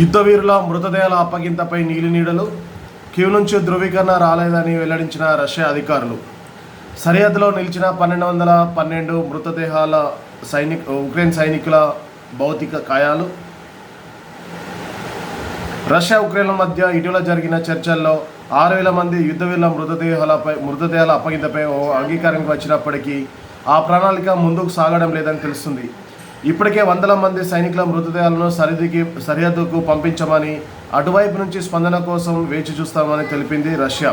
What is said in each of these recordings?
యుద్ధవీరుల మృతదేహాల అప్పగింతపై నీలినీడలు queue నుంచి ధృవీకరణ రాలేదని వెల్లడించిన రష్యా అధికారులు. సరిహద్దులో నిలిచిన పన్నెండు వందల పన్నెండు మృతదేహాల సైనిక ఉక్రెయిన్ సైనికుల భౌతిక కాయాలు. రష్యా ఉక్రెయిన్ల మధ్య ఇటీవల జరిగిన చర్చల్లో ఆరు వేల మంది యుద్ధవీరుల మృతదేహాలపై మృతదేహాల అప్పగింతపై ఓ అంగీకారానికి వచ్చినప్పటికీ ఆ ప్రణాళిక ముందుకు సాగడం లేదని తెలుస్తుంది. ఇప్పటికే వందల మంది సైనికుల మృతదేహాలను సరిదికి సరిహద్దుకు పంపించమని అటువైపు నుంచి స్పందన కోసం వేచి చూస్తామని తెలిపింది రష్యా.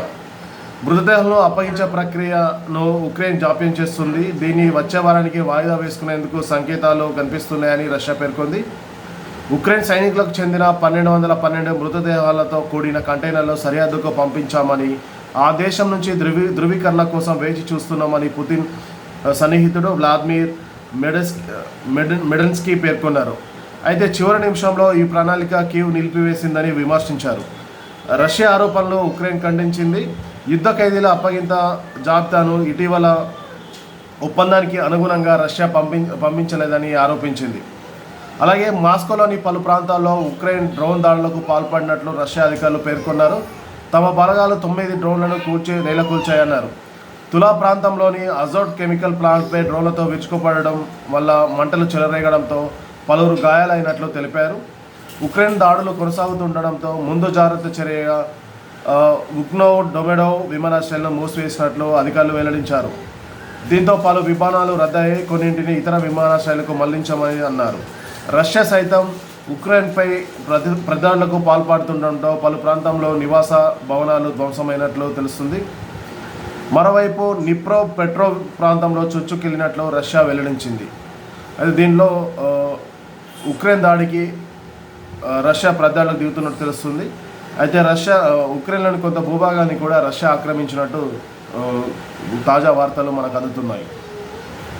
మృతదేహాలను అప్పగించే ప్రక్రియను ఉక్రెయిన్ జాప్యం చేస్తుంది. దీన్ని వచ్చే వారానికి వాయిదా వేసుకునేందుకు సంకేతాలు కనిపిస్తున్నాయని రష్యా పేర్కొంది. ఉక్రెయిన్ సైనికులకు చెందిన పన్నెండు వందల పన్నెండు మృతదేహాలతో కూడిన కంటైనర్లు సరిహద్దుకు పంపించామని ఆ దేశం నుంచి ధృవీ ధృవీకరణ కోసం వేచి చూస్తున్నామని పుతిన్ సన్నిహితుడు వ్లాదిమిర్ మెడస్ మెడ మెడన్స్కీ పేర్కొన్నారు. అయితే చివరి నిమిషంలో ఈ ప్రణాళిక కీవ్ నిలిపివేసిందని విమర్శించారు. రష్యా ఆరోపణలు ఉక్రెయిన్ ఖండించింది. యుద్ధ ఖైదీల అప్పగింత జాబితాను ఇటీవల ఒప్పందానికి అనుగుణంగా రష్యా పంపి పంపించలేదని ఆరోపించింది. అలాగే మాస్కోలోని పలు ప్రాంతాల్లో ఉక్రెయిన్ డ్రోన్ దాడులకు పాల్పడినట్లు రష్యా అధికారులు పేర్కొన్నారు. తమ బలగాలు తొమ్మిది డ్రోన్లను కూల్చి నేలకూల్చాయన్నారు. తులా ప్రాంతంలోని అజోట్ కెమికల్ ప్లాంట్పై డ్రోన్లతో విరుచుకుపడడం వల్ల మంటలు చెలరేగడంతో పలువురు గాయాలైనట్లు తెలిపారు. ఉక్రెయిన్ దాడులు కొనసాగుతుండడంతో ముందు జాగ్రత్త చర్యగా ఉక్నో డొమెడో విమానాశ్రయాలను మూసివేసినట్లు అధికారులు వెల్లడించారు. దీంతో పలు విమానాలు రద్దయ్యాయి. కొన్నింటిని ఇతర విమానాశ్రయాలకు మళ్ళించమని అన్నారు. రష్యా సైతం ఉక్రెయిన్పై ప్రతి ప్రదాడులకు పాల్పడుతుండటంతో పలు ప్రాంతంలో నివాస భవనాలు ధ్వంసమైనట్లు తెలుస్తుంది. మరోవైపు నిప్రో పెట్రో ప్రాంతంలో చుచ్చుకెళ్ళినట్లు రష్యా వెల్లడించింది. అయితే దీనిలో ఉక్రెయిన్ దాడికి రష్యా ప్రదాడులకు దిగుతున్నట్టు తెలుస్తుంది. అయితే రష్యా ఉక్రెయిన్లోని కొంత భూభాగాన్ని కూడా రష్యా ఆక్రమించినట్టు తాజా వార్తలు మనకు అందుతున్నాయి.